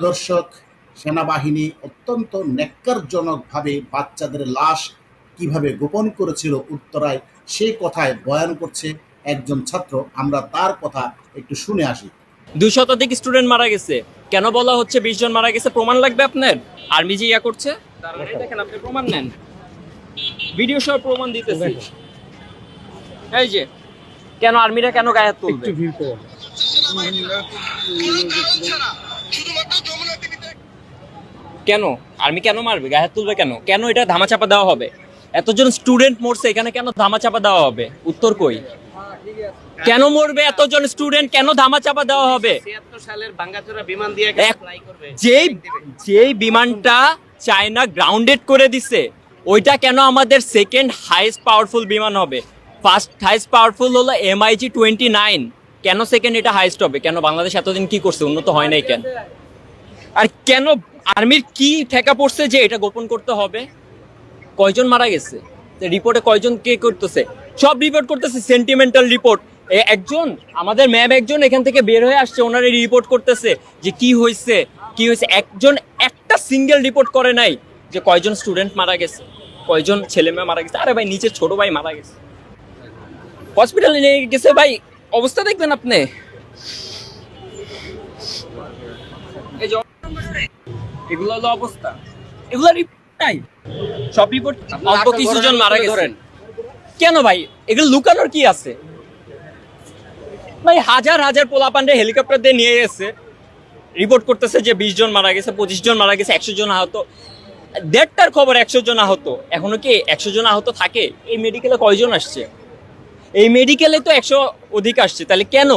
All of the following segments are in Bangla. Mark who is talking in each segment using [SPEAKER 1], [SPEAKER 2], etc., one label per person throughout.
[SPEAKER 1] প্রিয় দর্শক সেনাবাহিনী অত্যন্ত ন্যাক্কারজনকভাবে বাচ্চাদের লাশ কীভাবে গোপন করেছিল উত্তরায় সেই কথায় বয়ান করছে একজন ছাত্র। আমরা তার কথা একটু শুনে আসি।
[SPEAKER 2] দুই শতাধিক স্টুডেন্ট মারা গেছে। কেন বলা হচ্ছে বিশ জন মারা গেছে? প্রমাণ লাগবে আপনার? আর্মি যে ইয়া করছে? এই দেখেন আপনি প্রমাণ নেন। ভিডিও সহ প্রমাণ দিতেছি। এই যে কেন আর্মিরা কেন গায়ে হাত তুলবে? কেন? আর্মি কেন মারবে? গায়ে হাত তুলবে কেন? কেন এটা ধামাচাপা দেওয়া হবে? এতজন স্টুডেন্ট মরছে এখানে কেন ধামাচাপা দেওয়া হবে? উত্তর কই? কেন মরবে এতজন স্টুডেন্ট কেন ধামাচাপা দেওয়া হবে?
[SPEAKER 3] সালের ভাঙ্গাচোরা বিমান দিয়ে
[SPEAKER 2] যেই যেই বিমানটা চায়না গ্রাউন্ডেড করে দিছে ওইটা কেন আমাদের সেকেন্ড হাইস্ট পাওয়ারফুল বিমান হবে? ফার্স্ট হাইস্ট পাওয়ারফুল হলো এমআইজি টোয়েন্টি নাইন কেন সেকেন্ড এটা হাইস্ট হবে? কেন বাংলাদেশ এতদিন কি করছে? উন্নত হয় নাই কেন? আর কেন আর্মির কি ঠেকা পড়ছে যে এটা গোপন করতে হবে? কয়জন মারা গেছে? রিপোর্টে কয়জন কে করতেছে? সব রিপোর্ট করতেছে সেন্টিমেন্টাল রিপোর্ট একজন, আমাদের ম্যাম একজন এখান থেকে বের হয়ে আসছে, ওনারা রিপোর্ট করতেছে যে কি হয়েছে কি হয়েছে। একজন, একটা সিঙ্গেল রিপোর্ট করে নাই যে কয়জন স্টুডেন্ট মারা গেছে, কয়জন ছেলে মেয়ে মারা গেছে। আরে ভাই নিচের ছোট ভাই মারা গেছে। হসপিটালে নিয়ে গেছে ভাই, অবস্থা দেখবেন আপনি। এই এগুলো হলো অবস্থা। এগুলো রিপোর্ট নাই। সব রিপোর্ট অল্প কিছু জন মারা গেছে। কেন ভাই? এগুলো লুকানোর কি আছে? ভাই হাজার হাজার পোলাপান্ডে হেলিকপ্টার দিয়ে নিয়ে এসে রিপোর্ট করতেছে যে বিশ জন মারা গেছে পঁচিশ জন মারা গেছে একশো জন আহত। দেড়টার খবর একশো জন আহত। এখনও কি একশো জন আহত থাকে? এই মেডিকেলে কয়জন আসছে? এই মেডিকেলে তো একশো অধিক আসছে। তাহলে কেন?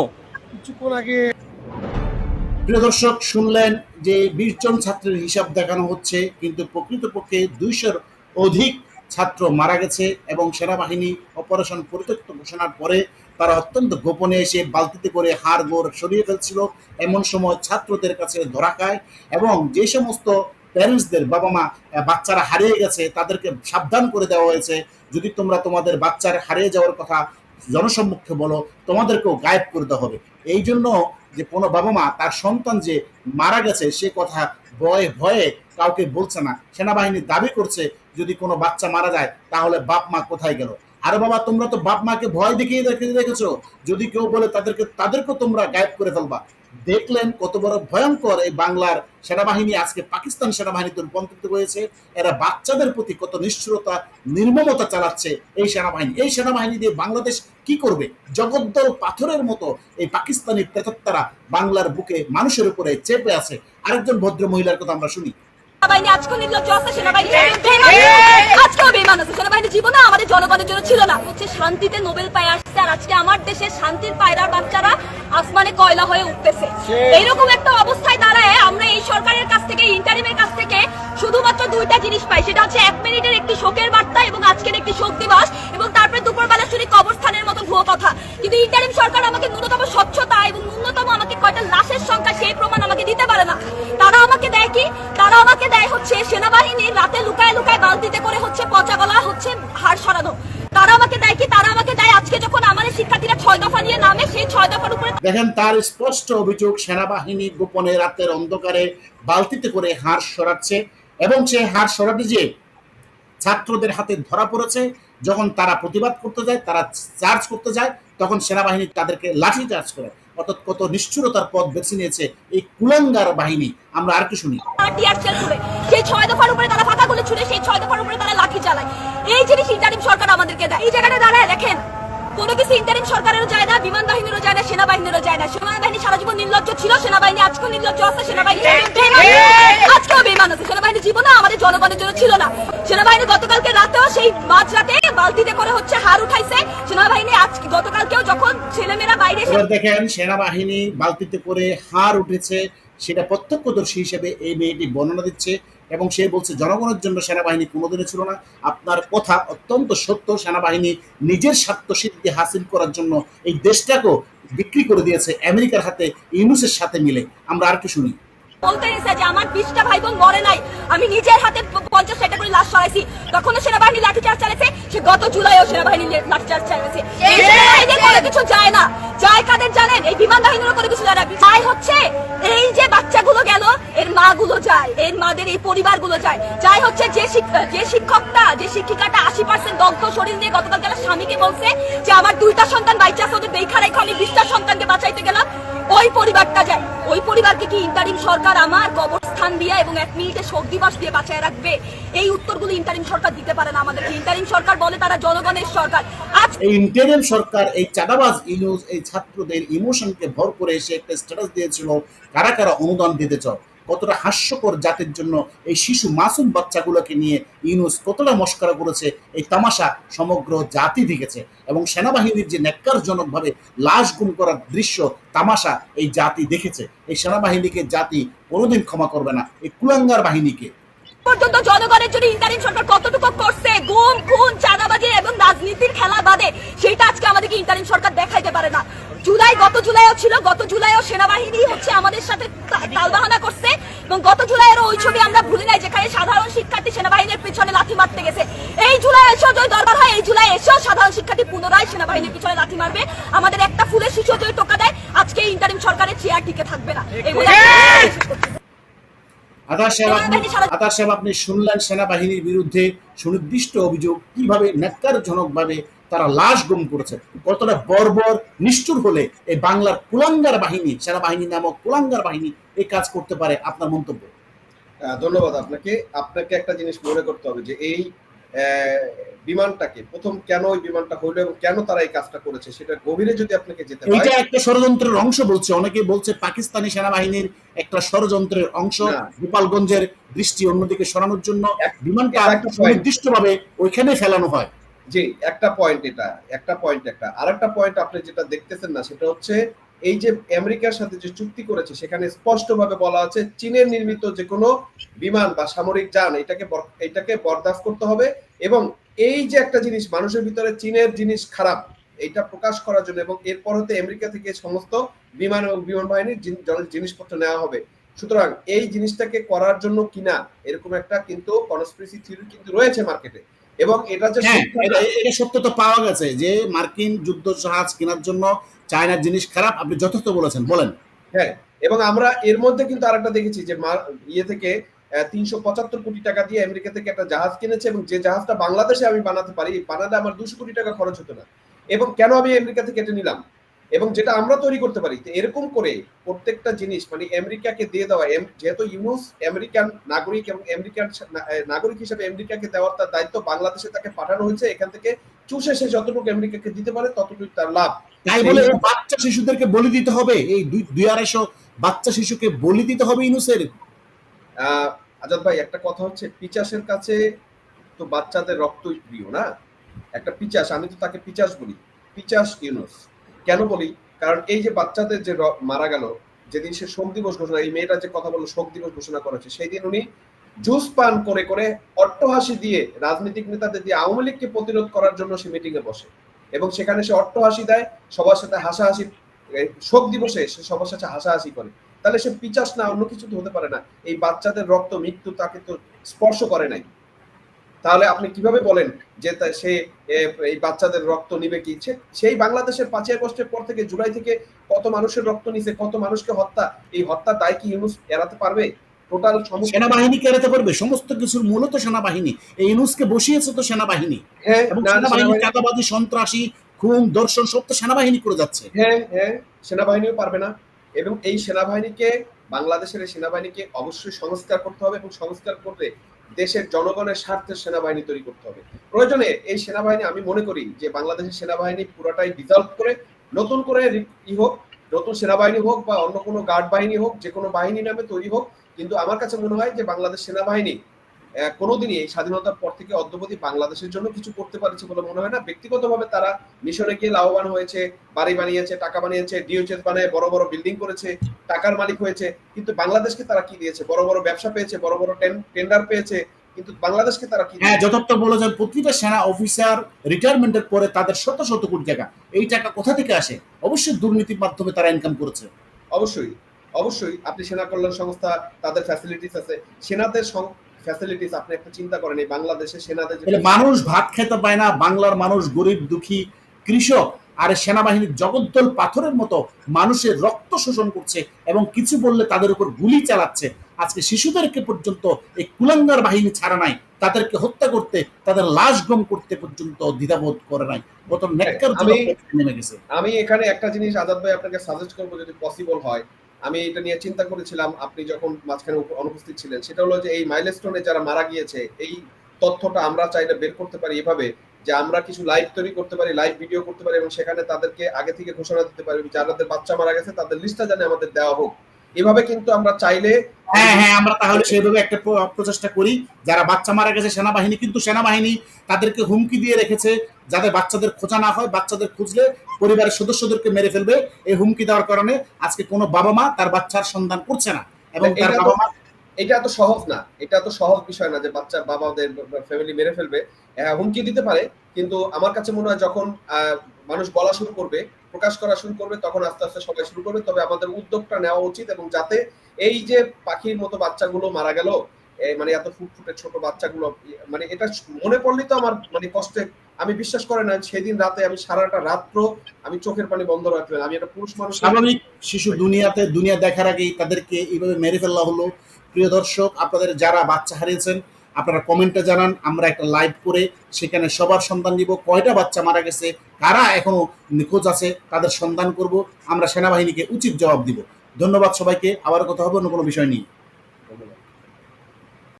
[SPEAKER 1] প্রিয় দর্শক, শুনলেন যে বিশ জন ছাত্রের হিসাব দেখানো হচ্ছে, কিন্তু প্রকৃতপক্ষে দুইশোর অধিক ছাত্র মারা গেছে এবং সেনাবাহিনী অপারেশন পরিত্যক্ত ঘোষণার পরে তারা অত্যন্ত গোপনে এসে বালতিতে করে হাড় গোড় সরিয়ে ফেলছিল। এমন সময় ছাত্রদের কাছে ধরা খায় এবং যে সমস্ত প্যারেন্টসদের বাবা মা বাচ্চারা হারিয়ে গেছে, তাদেরকে সাবধান করে দেওয়া হয়েছে। যদি তোমরা তোমাদের বাচ্চার হারিয়ে যাওয়ার কথা জনসম্মুখে বলো, তোমাদেরকেও গায়েব করে দেওয়া হবে। এই জন্য যে কোনো বাবা মা, তার সন্তান যে মারা গেছে, সে কথা ভয়ে ভয়ে কাউকে বলছে না। সেনাবাহিনী দাবি করছে, যদি কোনো বাচ্চা মারা যায়, তাহলে বাপ মা কোথায় গেল? আরে বাবা, তোমরা তো বাপ মাকে ভয় দেখিয়ে দেখে রেখেছো যদি কেউ বলে তাদেরকে তাদেরকে তোমরা গায়েব করে ফেলবা। দেখলেন কত বড় ভয়ঙ্কর এই বাংলার সেনাবাহিনী, আজকে পাকিস্তান সেনাবাহিনীতে রূপান্তরিত হয়েছে। এরা বাচ্চাদের প্রতি কত নিষ্ঠুরতা, নির্মমতা চালাচ্ছে এই সেনাবাহিনী। এই সেনাবাহিনী দিয়ে বাংলাদেশ কি করবে? জগদ্দল পাথরের মতো এই পাকিস্তানি প্রেতাত্মারা বাংলার বুকে মানুষের উপরে চেপে আছে। আরেকজন ভদ্র মহিলার কথা আমরা শুনি।
[SPEAKER 4] সেনাবাহিনী আজকেও নির্লজ্জ আছে সেনাবাহিনী আজকেও বেমান আছে। সেনাবাহিনী জীবনে আমাদের জনগণের জন্য ছিল না। হচ্ছে শান্তিতে নোবেল পায় আসছে আর আজকে আমার দেশের শান্তির পায়রার বাচ্চারা আসমানে কয়লা হয়ে উঠতেছে। এইরকম একটা অবস্থায় দাঁড়ায় আমরা এই সরকারের কাছ থেকে ইন্টারিমের কাছ থেকে শুধুমাত্র দুইটা জিনিস পাই। সেটা হচ্ছে এক মিনিটের একটি শোকের বার্তা এবং আজকের একটি শোক দিবস এবং তারপরে দুপুরবেলা শুনি কবরস্থানের মতো ভুয়ো কথা। কিন্তু ইন্টারিম সরকার আমাকে ন্যূনতম স্বচ্ছতা হচ্ছে সেনাবাহিনী রাতে লুকায় লুকায় বালতিতে করে হচ্ছে পচা গলা, হচ্ছে হাড় সরানো। তারা আমাকে দেয় কি? তারা আমাকে দেয় আজকে যখন আমাদের শিক্ষার্থীরা ছয় দফা নিয়ে নামে, সেই ছয় দফার উপরে
[SPEAKER 1] দেখেন, তার স্পষ্ট অভিযোগ, সেনাবাহিনী গোপনে রাতের অন্ধকারে বালতিতে করে হাড় সরাচ্ছে এবং সে হাড় সরাতে যে ছাত্রদের হাতে ধরা পড়েছে। যখন তারা প্রতিবাদ করতে যায়, তারা চার্জ করতে যায়, তখন সেনাবাহিনী তাদেরকে লাঠি চার্জ করে। অর্থাৎ কত নিষ্ঠুরতার পথ বেছে নিয়েছে এই কুলাঙ্গার বাহিনী। আমরা আর কি শুনি।
[SPEAKER 4] সেই ছয় দফার উপরে তারা ফাঁকা গুলি ছুড়ে সেই ছয় দফার উপরে তারা লাঠি চালায়। এই জিনিস ইন্টারিম সরকার আমাদেরকে দেয়। এই জায়গাটা দাঁড়ায় দেখেন। কোনো কিছু ইন্টারিম সরকারেরও যায় না বিমান বাহিনীরও যায় না সেনাবাহিনীরও যায় না। সেনাবাহিনী সারা জীবন নির্লজ্জ ছিল সেনাবাহিনী আজকেও নির্লজ্জ আছে সেনাবাহিনী। আজকেও বেমান আছে। সেনাবাহিনী জীবনে আমাদের জনগণের জন্য ছিল না। সেনাবাহিনী গতকালকে সেই মাঝরাতে বালতিতে করে হচ্ছে হার উঠাইছে। সেনাবাহিনী আজ গতকালকেও যখন ছেলেমেয়েরা বাইরে এসে
[SPEAKER 1] দেখেন, সেনাবাহিনী বালতিতে করে হার উঠেছে। সেটা প্রত্যক্ষদর্শী হিসেবে এই মেয়েটি বর্ণনা দিচ্ছে এবং সে বলছে, জনগণের জন্য সেনাবাহিনী কোনোদিনই ছিল না। আপনার কথা অত্যন্ত সত্য। সেনাবাহিনী নিজের স্বার্থ সিদ্ধি হাসিল করার জন্য এই দেশটাকেও বিক্রি করে দিয়েছে। আমেরিকার হাতে, ইউনুসের সাথে মিলে। আমরা আর কি শুনি।
[SPEAKER 4] বলতে এসে যে আমার বিশটা ভাই বোন মরে নাই। আমি নিজের হাতে পঞ্চাশ ষাটটা করে লাশ সরাইছি। তখনও সেনাবাহিনী লাঠিচার্জ চালাইছে সে গত জুলাইও সেনাবাহিনী লাঠিচার্জ সেনাবাহিনীর কোনো কিছু যায় না। যায় কাদের জানেন? এই বিমান বাহিনীরও কোনো কিছু যায় না। যায় হচ্ছে এই যে বাচ্চাগুলো গেল এর মা মাগুলো যায়। এর মাদের এই পরিবারগুলো যায়। যাই হচ্ছে যে যে শিক্ষকটা যে শিক্ষিকাটা আশি পার্সেন্ট দগ্ধ শরীর নিয়ে গতকাল গেলে স্বামীকে বলছে যে আমার দুইটা সন্তান বাইচা আছে ওদের দেখা রেখে আমি বিশটা সন্তানকে বাঁচাইতে গেলাম। ওই পরিবারটা যায়। ওই পরিবারকে কি ইন্টারিম সরকার আমার কবরস্থান দিয়ে এবং এক মিনিটে শোক দিবস দিয়ে বাঁচায় রাখবে? এই উত্তরগুলো ইন্টারিম সরকার দিতে পারে না আমাদেরকে। ইন্টারিম সরকার বলে তারা জনগণের সরকার। আজ
[SPEAKER 1] এই ইন্টেরিয়াম সরকার, এই চাঁদাবাজ ইউনুস এই ছাত্রদের ইমোশনকে ভর করে এসে একটা স্ট্যাটাস দিয়েছিল। কারা কারা অনুদান দিতে চাও? কতটা হাস্যকর জাতির জন্য এই শিশু মাসুম বাচ্চাগুলোকে নিয়ে ইউনুস কতটা মস্করা করেছে, এই তামাশা সমগ্র জাতি দেখেছে। এবং সেনাবাহিনীর যে ন্যাক্কারজনকভাবে লাশ গুম করার দৃশ্য, তামাশা এই জাতি দেখেছে। এই সেনাবাহিনীকে জাতি কোনোদিন ক্ষমা করবে না। এই কুলাঙ্গার বাহিনীকে।
[SPEAKER 4] পর্যন্ত জনগণের জন্য ইন্টারিম সরকার কতটুকু করছে? গুম, খুন, চাঁদাবাজি এবং রাজনীতির খেলা বাদে সেটা আজকে আমাদেরকে ইন্টারিম সরকার দেখাইতে পারে না। জুলাই গত জুলাইও ছিল গত জুলাইও সেনাবাহিনী হচ্ছে আমাদের সাথে তালবাহানা করছে এবং গত জুলাইয়ের ওই ছবি আমরা ভুলি নাই যেখানে সাধারণ শিক্ষার্থী সেনাবাহিনীর পিছনে লাথি মারতে গেছে। এই জুলাই এসেও যদি দরকার হয় এই জুলাই এসেও সাধারণ শিক্ষার্থী পুনরায় সেনাবাহিনীর পিছনে লাথি মারবে। আমাদের একটা ফুলের শিশু যদি টোকা দেয় আজকে ইন্টারিম সরকারের চেয়ার টিকে থাকবে না।
[SPEAKER 1] সাহেব আপনি শুনলেন সেনাবাহিনীর বিরুদ্ধে সুনির্দিষ্ট অভিযোগ কীভাবে ন্যাক্কারজনকভাবে তারা লাশ গুম করেছে। কতটা বর্বর নিষ্ঠুর হলে এই বাংলার কুলাঙ্গার বাহিনী সেনাবাহিনী নামক কুলাঙ্গার বাহিনী এই কাজ করতে পারে আপনার মন্তব্য?
[SPEAKER 5] ধন্যবাদ আপনাকে। আপনাকে একটা জিনিস মনে করতে হবে যে এই বিমানটাকে প্রথম কেন ওই বিমানটা হইল এবং কেন তারা এই কাজটা করেছে সেটা গভীরে যদি আপনাকে যেতে হয়।
[SPEAKER 1] একটা ষড়যন্ত্রের অংশ বলছে। অনেকে বলছে পাকিস্তানি সেনাবাহিনীর একটা ষড়যন্ত্রের অংশ গোপালগঞ্জের দৃষ্টি অন্যদিকে সরানোর জন্য
[SPEAKER 5] এক-
[SPEAKER 1] বিমানটা
[SPEAKER 5] এটা।
[SPEAKER 1] সুনির্দিষ্টভাবে ওইখানে ফেলানো হয়।
[SPEAKER 5] জি, একটা পয়েন্ট এটা, একটা পয়েন্ট একটা। আরেকটা পয়েন্ট আপনি যেটা দেখতেছেন না, সেটা হচ্ছে এই যে আমেরিকার সাথে যে চুক্তি করেছে, সেখানে স্পষ্টভাবে বলা আছে চীনের নির্মিত যে কোনো বিমান বা সামরিক যান, এটাকে এটাকে বরদাস্ত করতে হবে এবং এই যে একটা জিনিস, মানুষের ভিতরে চীনের জিনিস খারাপ, এটা প্রকাশ করার জন্য এবং এরপর হতে আমেরিকা থেকে সমস্ত বিমান এবং বিমান বাহিনীর জিনিসপত্র নেওয়া হবে। সুতরাং এই জিনিসটাকে করার জন্য কিনা, এরকম একটা কিন্তু কনস্পিরেসি থিওরি কিন্তু রয়েছে মার্কেটে এবং এটা যে
[SPEAKER 1] হ্যাঁ এটা সত্য তো পাওয়া গেছে যে মার্কিন যুদ্ধ জাহাজ কেনার জন্য চায়নার জিনিস খারাপ আপনি যথার্থ বলেছেন বলেন।
[SPEAKER 5] হ্যাঁ এবং আমরা এর মধ্যে কিন্তু আরেকটা দেখেছি যে ইয়ে থেকে তিনশো পঁচাত্তর কোটি টাকা দিয়ে আমেরিকা থেকে একটা জাহাজ কিনেছে এবং যে জাহাজটা বাংলাদেশে আমি বানাতে পারি বানাতে বানালে আমার দুশো কোটি টাকা খরচ হতো না। এবং কেন আমি আমেরিকা থেকে এটা নিলাম? এবং যেটা আমরা তৈরি করতে পারি এরকম করে প্রত্যেকটা জিনিস মানে আমেরিকাকে দিয়ে দেওয়া যেহেতু ইউনুস আমেরিকান নাগরিক এবং আমেরিকান নাগরিক হিসেবে আমেরিকাকে দেওয়ার তার দায়িত্ব বাংলাদেশে তাকে পাঠানো হয়েছে এখান থেকে চুষে সে যতটুকু আমেরিকাকে দিতে পারে ততটুকু তার লাভ।
[SPEAKER 1] তাই বলে বাচ্চা শিশুদেরকে বলি দিতে হবে। এই দুই দুই আড়াইশো বাচ্চা শিশুকে বলি দিতে হবে ইনুসের
[SPEAKER 5] আহ, আজাদ ভাই একটা কথা হচ্ছে পিচাসের কাছে তো বাচ্চাদের রক্তই প্রিয় না? একটা পিচাস আমি তো তাকে পিচাস বলি। পিচাস ইউনুস। কেন বলি? কারণ এই যে বাচ্চাদের যে মারা গেল, যেদিন সে শোক দিবস ঘোষণা, এই মেয়েটা যে কথা বলল, শোক দিবস ঘোষণা করেছে, সেই দিন উনি জুস পান করে করে অট্টহাসি দিয়ে, রাজনৈতিক নেতাদের দিয়ে আওয়ামী লীগকে প্রতিরোধ করার জন্য সে মিটিং এ বসে। এবং সেখানে সে অট্টহাসি দেয়, সবার সাথে হাসাহাসি শোক দিবসে সে সবার সাথে হাসাহাসি করে। তাহলে সে পিচাস না, অন্য কিছু তো হতে পারে না। এই বাচ্চাদের রক্ত, মৃত্যু তাকে তো স্পর্শ করে নাই। তাহলে আপনি কীভাবে বলেন যে সে এই বাচ্চাদের রক্ত নিবে কি? সেই বাংলাদেশের পাঁচই আগস্টের পর থেকে জুলাই থেকে কত মানুষের রক্ত নিছে কত মানুষকে হত্যা এই হত্যার দায় কি ইউনুস এড়াতে পারবে? টোটাল
[SPEAKER 1] কেড়াতে পারবে সমস্ত কিছুর মূলত সেনাবাহিনী। এই ইনুসকে বসিয়েছে তো সেনাবাহিনী।
[SPEAKER 5] হ্যাঁ
[SPEAKER 1] এবং সেনাবাহিনী
[SPEAKER 5] সেনাবাহিনী-
[SPEAKER 1] চাঁদাবাদী সন্ত্রাসী খুন দর্শন সব তো সেনাবাহিনী করে যাচ্ছে।
[SPEAKER 5] হ্যাঁ হ্যাঁ সেনাবাহিনীও পারবে না। এবং এই সেনাবাহিনীকে বাংলাদেশের এই সেনাবাহিনীকে অবশ্যই সংস্কার করতে হবে এবং সংস্কার করতে দেশের জনগণের স্বার্থে সেনাবাহিনী তৈরি করতে হবে। প্রয়োজনে এই সেনাবাহিনী, আমি মনে করি যে বাংলাদেশের সেনাবাহিনী পুরোটাই ডিজলভ করে, নতুন করে ই হোক, নতুন সেনাবাহিনী হোক বা অন্য কোনো গার্ড বাহিনী হোক যে কোনো বাহিনী নামে তৈরি হোক, কিন্তু আমার কাছে মনে হয় যে বাংলাদেশ সেনাবাহিনী কোনোদিনই এই স্বাধীনতার পর থেকে অদ্যবধি বাংলাদেশের জন্য কিছু করতে পারছে বলে মনে হয় না। ব্যক্তিগতভাবে তারা মিশনে গিয়ে লাভবান হয়েছে বাড়ি বানিয়েছে টাকা বানিয়েছে ডিওচেস বানায় বড় বড় বিল্ডিং করেছে টাকার মালিক হয়েছে। কিন্তু বাংলাদেশকে তারা কি দিয়েছে? বড় বড় ব্যবসা পেয়েছে বড় বড় টেন্ডার পেয়েছে কিন্তু বাংলাদেশকে তারা কি
[SPEAKER 1] হ্যাঁ? যথার্থ বলেছেন প্রতিটা সেনা অফিসার রিটায়ারমেন্টের পরে তাদের শত শত কোটি টাকা এই টাকা কোথা থেকে আসে? অবশ্যই দুর্নীতির মাধ্যমে তারা ইনকাম করেছে।
[SPEAKER 5] অবশ্যই অবশ্যই। আপনি সেনা কল্যাণ সংস্থা তাদের ফ্যাসিলিটিস আছে। সেনাদের ফ্যাসিলিটিস আপনি একটা চিন্তা করেন এই বাংলাদেশে সেনাদের
[SPEAKER 1] মানুষ ভাত খেতে পায় না বাংলার মানুষ গরিব দুঃখী কৃষক আর সেনাবাহিনীর জগদ্দল পাথরের মতো মানুষের রক্ত শোষণ করছে এবং কিছু বললে তাদের উপর গুলি চালাচ্ছে। আজকে শিশুদেরকে পর্যন্ত এই কুলাঙ্গার বাহিনী ছাড়া নাই তাদেরকে হত্যা করতে তাদের লাশ গম করতে পর্যন্ত দ্বিধাবোধ করে নাই।
[SPEAKER 5] আমি-
[SPEAKER 1] নেমে গেছে।
[SPEAKER 5] আমি এখানে একটা জিনিস আজাদ ভাই আপনাকে সাজেস্ট করব যদি পসিবল হয়। আমি এটা নিয়ে চিন্তা করেছিলাম, আপনি যখন মাঝখানে অনুপস্থিত ছিলেন, সেটা হলো যে এই মাইলস্টোনে যারা মারা গিয়েছে, এই তথ্যটা আমরা চাইলে বের করতে পারি এভাবে যে আমরা কিছু লাইভ তৈরি করতে পারি লাইভ ভিডিও করতে পারি এবং সেখানে তাদেরকে আগে থেকে ঘোষণা দিতে পারি যাদের বাচ্চা মারা গেছে, তাদের লিস্টটা জানে আমাদের দেওয়া হোক। এভাবে কিন্তু আমরা চাইলে
[SPEAKER 1] হ্যাঁ হ্যাঁ আমরা তাহলে সেইভাবে একটা প্র- প্রচেষ্টা করি। যারা বাচ্চা মারা গেছে, সেনাবাহিনী, কিন্তু সেনাবাহিনী তাদেরকে হুমকি দিয়ে রেখেছে যাতে বাচ্চাদের খোঁজা না হয় বাচ্চাদের খুঁজলে পরিবারের সদস্যদেরকে মেরে ফেলবে। এই হুমকি দেওয়ার কারণে আজকে কোনো বাবা মা তার বাচ্চার সন্ধান করছে না এবং তার বাবা মা
[SPEAKER 5] এটা এত সহজ না এটা তো সহজ বিষয় না যে বাচ্চা বাবাদের ফ্যামিলি মেরে ফেলবে। হুমকি দিতে পারে কিন্তু আমার কাছে মনে হয় যখন আহ, মানুষ বলা শুরু করবে প্রকাশ করা শুরু করবে তখন আস্তে আস্তে সবাই শুরু করবে। তবে আমাদের উদ্যোগটা নেওয়া উচিত এবং যাতে এই যে পাখির মতো বাচ্চাগুলো মারা গেল মানে এত ফুটফুটে ছোট বাচ্চাগুলো মানে এটা মনে পড়লেই তো আমার মানে কষ্টে, আমি বিশ্বাস করে না, সেদিন রাতে আমি সারাটা রাত্র আমি চোখের পানি বন্ধ রাখতে না। আমি একটা পুরুষ মানুষ
[SPEAKER 1] স্বাভাবিক শিশু দুনিয়াতে, দুনিয়া দেখার আগেই তাদেরকে এইভাবে মেরে ফেলা হলো। প্রিয় দর্শক, আপনাদের যারা বাচ্চা হারিয়েছেন, আপনারা কমেন্টে জানান, আমরা একটা লাইভ করে সেখানে সবার সন্ধান দিব কয়টা বাচ্চা মারা গেছে, কারা এখনও নিখোঁজ আছে, তাদের সন্ধান করব। আমরা সেনাবাহিনীকে উচিত জবাব দিব। ধন্যবাদ সবাইকে। আবার কথা হবে, অন্য কোনো বিষয় নিয়ে।